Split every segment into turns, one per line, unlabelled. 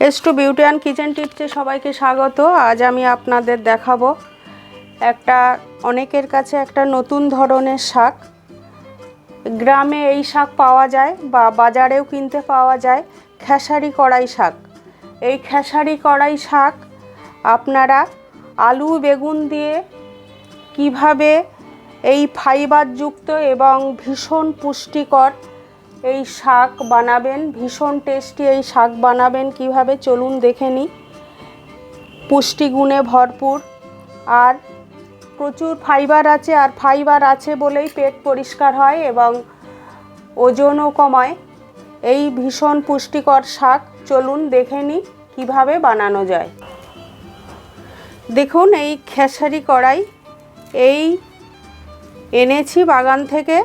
S to beauty and kitchen টিপসে সবাইকে স্বাগত। আজ আমি আপনাদের দেখাবো একটা অনেকের কাছে একটা নতুন ধরনের শাক। গ্রামে এই শাক পাওয়া যায় বা বাজারেও কিনতে পাওয়া যায়, খেসারি কড়াই শাক। এই খেসারি কড়াই শাক আপনারা আলু, বেগুন দিয়ে কীভাবে এই ফাইবারযুক্ত এবং ভীষণ পুষ্টিকর এই শাক বানাবেন, ভীষণ টেস্টি এই শাক বানাবেন কীভাবে চলুন দেখে নিই। পুষ্টিগুণে ভরপুর। আর প্রচুর ফাইবার আছে, আর ফাইবার আছে বলেই পেট পরিষ্কার হয় এবং ওজনও কমায়। এই ভীষণ পুষ্টিকর শাক, চলুন দেখে নিই কীভাবে বানানো যায়। দেখুন এই খেসারি কড়াই, এই এনেছি বাগান থেকে।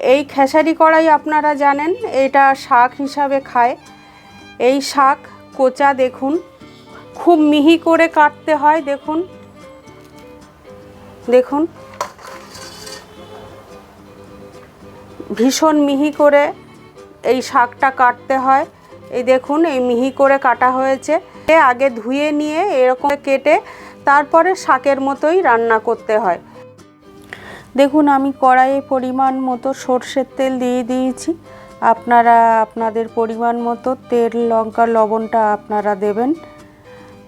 এই খেসারি কড়াই আপনারা জানেন, এটা শাক হিসাবে খায়। এই শাক কোচা দেখুন, খুব মিহি করে কাটতে হয়, দেখুন। দেখুন। ভীষণ মিহি করে এই শাকটা কাটতে হয়। এই দেখুন, এই মিহি করে কাটা হয়েছে। আগে ধুয়ে নিয়ে এরকম কেটে তারপরে শাকের মতোই রান্না করতে হয়। দেখুন, আমি কড়াইয়ে পরিমাণ মতো সর্ষের তেল দিয়ে দিয়েছি। আপনারা, আপনাদের পরিমাণ মতো তেল, লঙ্কা, লবণটা আপনারা দেবেন।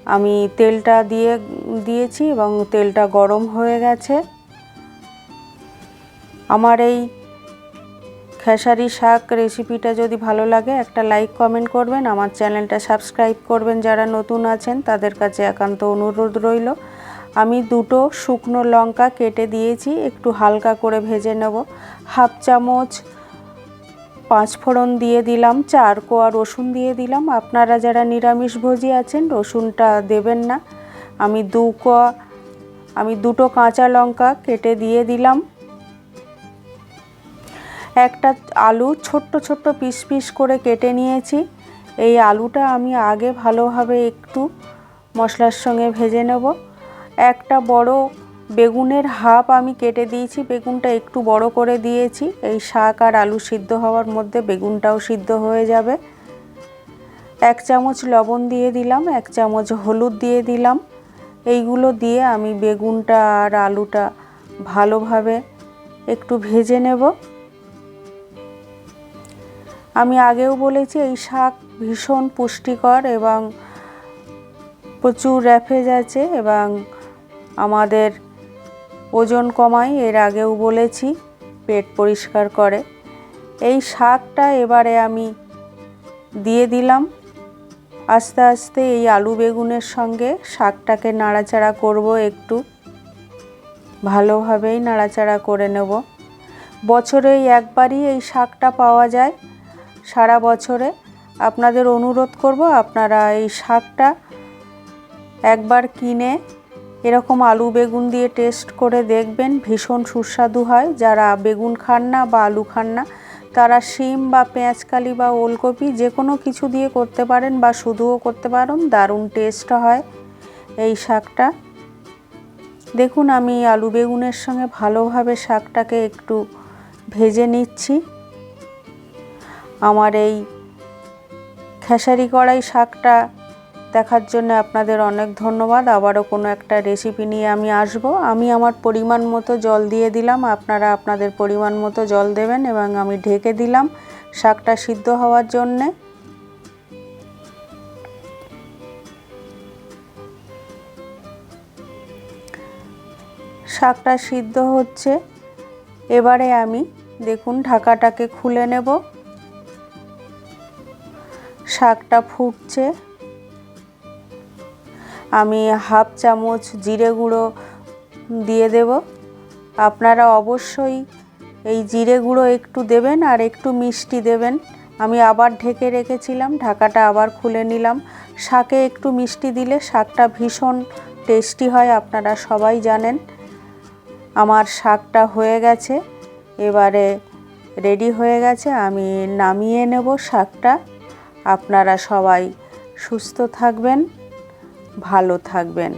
আমি তেলটা দিয়ে, দিয়েছি এবং তেলটা গরম হয়ে গেছে। আমার এই খেসারি শাক রেসিপিটা যদি ভালো লাগে, একটা লাইক, কমেন্ট করবেন। আমার চ্যানেলটা সাবস্ক্রাইব করবেন। যারা নতুন আছেন, তাদের কাছে একান্ত অনুরোধ রইল। আমি দুটো শুকনো লঙ্কা কেটে দিয়েছি, একটু হালকা করে ভেজে নেব। হাফ চামচ পাঁচ ফোড়ন দিয়ে দিলাম, চার কোয়া রসুন দিয়ে দিলাম। আপনারা যারা নিরামিষভোজী আছেন, রসুনটা দেবেন না। আমি দু কোয়া, আমি দুটো কাঁচা লঙ্কা কেটে দিয়ে দিলাম। একটা আলু ছোট্ট ছোট্ট পিস পিস করে কেটে নিয়েছি। এই আলুটা আমি আগে ভালোভাবে একটু মশলার সঙ্গে ভেজে নেব। একটা বড় বেগুনের হাফ আমি কেটে দিয়েছি, বেগুনটা একটু বড় করে দিয়েছি। এই শাক আর আলু সিদ্ধ হওয়ার মধ্যে বেগুনটাও সিদ্ধ হয়ে যাবে। এক চামচ লবণ দিয়ে দিলাম, এক চামচ হলুদ দিয়ে দিলাম। এইগুলো দিয়ে আমি বেগুনটা আর আলুটা ভালোভাবে একটু ভেজে নেব। আমি আগেও বলেছি, এই শাক ভীষণ পুষ্টিকর এবং প্রচুর র্যাফেজ আছে এবং আমাদের ওজন কমায় এর আগেও বলেছি, পেট পরিষ্কার করে। এই শাকটা এবারে আমি দিয়ে দিলাম। আস্তে আস্তে এই আলু বেগুনের সঙ্গে শাকটাকে নাড়াচাড়া করব একটু। ভালোভাবেই নাড়াচাড়া করে নেব। বছরে একবারই এই শাকটা পাওয়া যায়, সারা বছরে। আপনাদের অনুরোধ করব আপনারা এই শাকটা একবার কিনে এরকম আলু বেগুন দিয়ে টেস্ট করে দেখবেন, ভীষণ সুস্বাদু হয়। যারা বেগুন খান না বা আলু খান না, তারা শিম বা পেঁয়াজকালি বা ওলকপি যে কোনো কিছু দিয়ে করতে পারেন বা শুধুও করতে পারেন, দারুণ টেস্ট হয় এই শাকটা। দেখুন, আমি আলু বেগুনের সঙ্গে ভালোভাবে শাকটাকে একটু ভেজে নিচ্ছি। আমার এই খেসারি কড়াই শাকটা দেখার জন্য আপনাদের অনেক ধন্যবাদ। আবারও কোনো একটা রেসিপি নিয়ে আমি আসব। আমি আমার পরিমাণ মতো জল দিয়ে দিলাম। আপনারা আপনাদের পরিমাণ মতো জল দেবেন এবং আমি ঢেকে দিলাম শাকটা সিদ্ধ হওয়ার জন্যে। শাকটা সিদ্ধ হচ্ছে। এবারে আমি দেখুন ঢাকাটাকে খুলে নেব। শাকটা ফুটছে। আমি হাফ চামচ জিরে গুঁড়ো দিয়ে দেব। আপনারা অবশ্যই এই জিরে গুঁড়ো একটু দেবেন আর একটু মিষ্টি দেবেন। আমি আবার ঢেকে রেখেছিলাম, ঢাকাটা আবার খুলে নিলাম। শাকে একটু মিষ্টি দিলে শাকটা ভীষণ টেস্টি হয়, আপনারা সবাই জানেন। আমার শাকটা হয়ে গেছে, এবারে রেডি হয়ে গেছে, আমি নামিয়ে নেব শাকটা। আপনারা সবাই সুস্থ থাকবেন। ভালো থাকবেন।